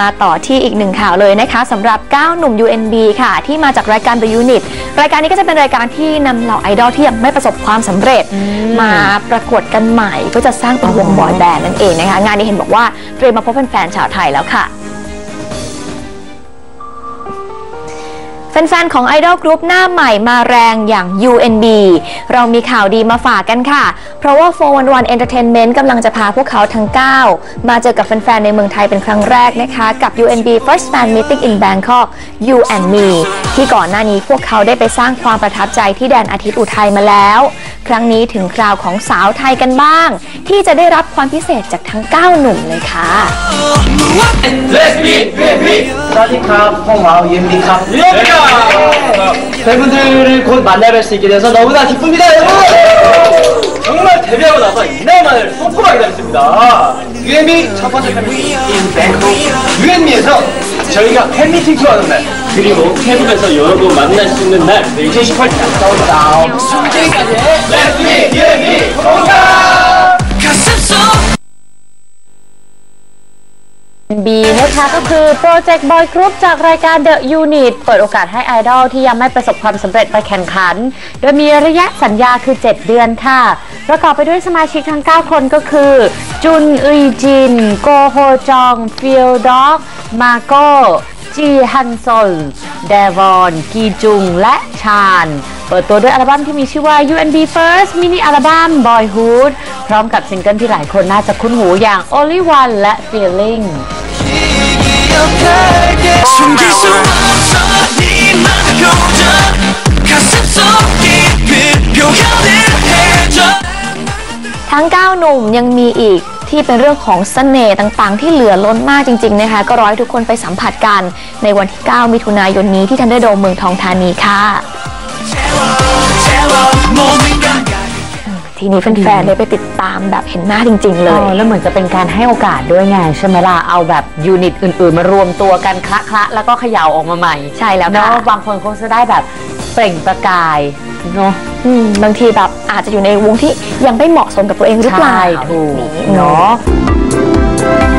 มาต่อที่อีกหนึ่งข่าวเลยนะคะสำหรับ 9 หนุ่ม UNB ค่ะ ที่มาจากรายการ The Unit รายการนี้ก็จะเป็นรายการที่นำเหล่าไอดอลที่ยังไม่ประสบความสำเร็จ มาประกวดกันใหม่ ก็จะสร้างเป็นวงบอยแบนด์นั่นเองนะคะ งานนี้เห็นบอกว่าเตรียมมาพบแฟนๆชาวไทยแล้วค่ะ แฟนๆของไอดอลกรุ๊ปหน้าใหม่มาแรงอย่าง UNB เรามีข่าวดีมาฝากกันค่ะ เพราะว่า 411 Entertainment กำลังจะพาพวกเขาทั้ง 9 มาเจอกับแฟนๆ ในเมืองไทยเป็นครั้งแรกนะคะ กับ UNB First Fan Meeting in Bangkok You and Me ที่ก่อนหน้านี้พวกเขาได้ไปสร้างความประทับใจที่แดนอาทิตย์อุทัยมาแล้ว ครั้งนี้ถึงคราวของสาวไทยกันบ้าง ที่จะได้รับความพิเศษจากทั้ง 9 หนุ่มเลยค่ะ Let's meet, meet, meet. 사디캅, 홍아우, 윤비캅 네. 대분들을 곧 만나뵐 수 있게 돼서 너무나 기쁩니다 여러분! 정말 데뷔하고 나서 이날만을 손꼽하게 됐습니다. UMB 첫 번째 팬미팅 in Bangkok UMB에서 저희가 팬미팅 투어하는 날 그리고 태국에서 여러분 만날 수 있는 날 2018 다운다운 승진까지 Let's be B นะคะก็คือโปรเจกต์บอยกรุ๊ปจากรายการ The Unit เปิดโอกาสให้ไอดอลที่ยังไม่ประสบความสำเร็จไปแข่งขัน โดยมีระยะสัญญาคือ 7 เดือนค่ะ ประกอบไปด้วยสมาชิกทั้ง 9 คนก็คือ จุนอุยจิน โกโฮจอง ฟิลด็อก มาโกจีฮันซอลเดวอน กีจุง และชาญ เปิดตัวด้วยอัลบั้มที่มีชื่อว่า UNB First Mini อัลบั้ม Boyhood พร้อมกับซิงเกิลที่หลายคนน่าจะคุ้นหูอย่าง Only One และ Feeling ทั้ง 9 หนุ่มยังมีอีกที่เป็นเรื่องของสเสน่ห์ต่างๆ ที่เหลือล้นมากจริง ๆ นะคะ ก็ร้อยทุกคนไปสัมผัสกัน ในวันที่ 9 มิถุนายนนี้ที่ทันเดอร์โดมเมืองทองธานีค่ะ ทีนี้แฟนๆได้ไปติดตามแบบเห็นหน้าจริง ๆ เลเอยอแล้วเหมือนจะเป็นการให้โอกาสด้วยไงใช่ไหมล่ะ เอาแบบยูนิตอื่นๆ มารวมตัวกันคละคละๆแล้วก็เขย่าออกมาใหม่ใช่แล้วเนาะค่ะบางคนเขาจะได้แบบเปล่งประกายเนาะอืมบางทีแบบอาจจะอยู่ในวงที่ยังไม่เหมาะสมกับตัวเองหรือเปล่าใช่ถูกแบบนี้ เนาะเ